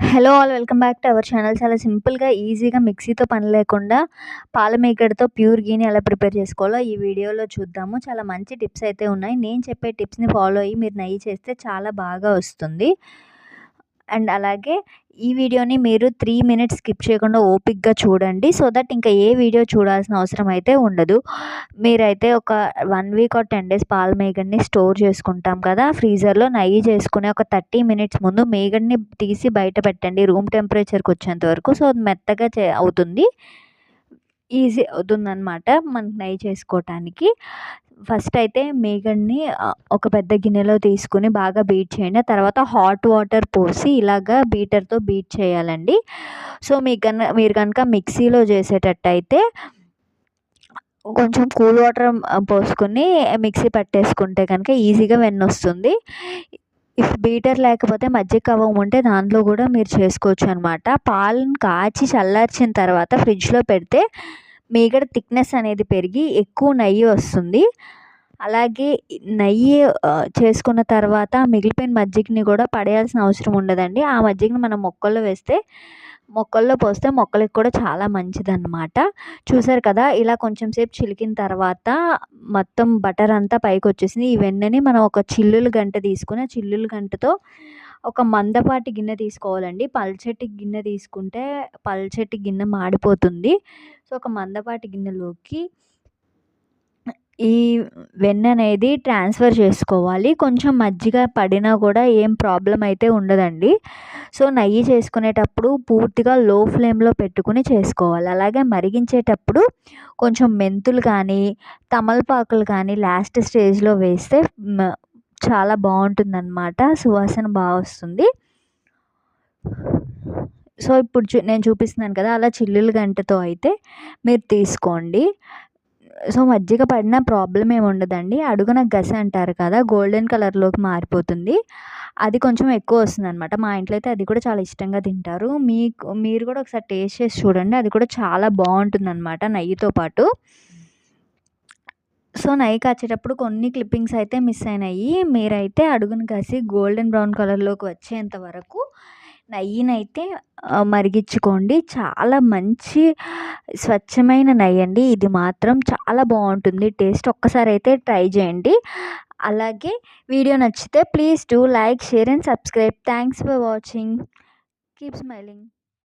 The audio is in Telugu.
Hello all welcome back to our channel చాలా సింపుల్గా ఈజీగా మిక్సీతో పని లేకుండా పాల మేకర్తో ప్యూర్ గీని ఎలా ప్రిపేర్ చేసుకోవాలో ఈ వీడియోలో చూద్దాము. చాలా మంచి టిప్స్ అయితే ఉన్నాయి. నేను చెప్పే టిప్స్ని ఫాలో అయ్యి మీరు నెయ్యి చేస్తే చాలా బాగా వస్తుంది. అండ్ అలాగే ఈ వీడియోని మీరు త్రీ మినిట్స్ స్కిప్ చేయకుండా ఓపిక్గా చూడండి సో దట్ ఇంకా ఏ వీడియో చూడాల్సిన అవసరం అయితే ఉండదు. మీరైతే ఒక one week or ten days పాల మేగడ్ని స్టోర్ చేసుకుంటాం కదా ఫ్రీజర్లో నెయ్యి చేసుకునే ఒక థర్టీ మినిట్స్ ముందు మేగడ్ని తీసి బయట పెట్టండి రూమ్ టెంపరేచర్కి వచ్చేంత వరకు. సో అది మెత్తగా అవుతుంది. ఈజీ అవుతుందన్నమాట మనకు నెయ్యి చేసుకోవటానికి ఫస్ట్ అయితే మేగడ్ని ఒక పెద్ద గిన్నెలో తీసుకుని బాగా బీట్ చేయండి. తర్వాత హాట్ వాటర్ పోసి ఇలాగా బీటర్తో బీట్ చేయాలండి. సో మీకు కన్నా మీరు కనుక మిక్సీలో చేసేటట్టయితే కొంచెం కూల్ వాటర్ పోసుకొని మిక్సీ పట్టేసుకుంటే కనుక ఈజీగా వెన్న వస్తుంది ఇఫ్ బీటర్ లేకపోతే మజ్జిగ కవ్వం ఉంటే దాంట్లో కూడా మీరు చేసుకోవచ్చు అనమాట పాలను కాచి చల్లార్చిన తర్వాత ఫ్రిడ్జ్లో పెడితే మీగడ థిక్నెస్ అనేది పెరిగి ఎక్కువ నెయ్యి వస్తుంది. అలాగే నెయ్యి చేసుకున్న తర్వాత మిగిలిపోయిన మజ్జిగని కూడా పడేయాల్సిన అవసరం ఉండదండి. ఆ మజ్జిగని మనం మొక్కల్లో వేస్తే మొక్కల్లో పోస్తే మొక్కలకి కూడా చాలా మంచిదన్నమాట. చూసారు కదా ఇలా కొంచెం సేపు చిలికిన తర్వాత మొత్తం బటర్ అంతా పైకి వచ్చేసింది. ఈ వెన్నని మనం ఒక చిల్లులు గంట తీసుకుని ఆ చిల్లులు గంటతో ఒక మందపాటి గిన్నె తీసుకోవాలండి. పల్చటి గిన్నె తీసుకుంటే పల్చటి గిన్నె మాడిపోతుంది. సో ఒక మందపాటి గిన్నెలోకి ఈ వెన్న అనేది ట్రాన్స్ఫర్ చేసుకోవాలి. కొంచెం మజ్జిగ పడినా కూడా ఏం ప్రాబ్లం అయితే ఉండదండి. సో నెయ్యి చేసుకునేటప్పుడు పూర్తిగా లో ఫ్లేమ్లో పెట్టుకుని చేసుకోవాలి. అలాగే మరిగించేటప్పుడు కొంచెం మెంతులు కానీ తమలపాకులు కానీ లాస్ట్ స్టేజ్లో వేస్తే చాలా బాగుంటుందన్నమాట. సువాసన బాగా వస్తుంది. సో ఇప్పుడు చూ నేను చూపిస్తున్నాను కదా అలా చిల్లులు గంటతో అయితే మీరు తీసుకోండి. సో మజ్జిగ పడిన ప్రాబ్లం ఏమి ఉండదండి. అడుగున గస అంటారు కదా గోల్డెన్ కలర్లోకి మారిపోతుంది. అది కొంచెం ఎక్కువ వస్తుంది అనమాట మా ఇంట్లో అయితే అది కూడా చాలా ఇష్టంగా తింటారు. మీకు మీరు కూడా ఒకసారి టేస్ట్ చేసి చూడండి. అది కూడా చాలా బాగుంటుంది అనమాట నెయ్యితో పాటు. సో నెయ్యి కాచేటప్పుడు కొన్ని క్లిప్పింగ్స్ అయితే మిస్ అయినాయి. మీరైతే అడుగును కాసి గోల్డెన్ బ్రౌన్ కలర్లోకి వచ్చేంత వరకు నెయ్యినైతే మరిగించుకోండి. చాలా మంచి స్వచ్ఛమైన నెయ్యి అండి ఇది మాత్రం చాలా బాగుంటుంది. టేస్ట్ ఒక్కసారి అయితే ట్రై చేయండి. అలాగే వీడియో నచ్చితే please do like share and subscribe. Thanks for watching. Keep smiling.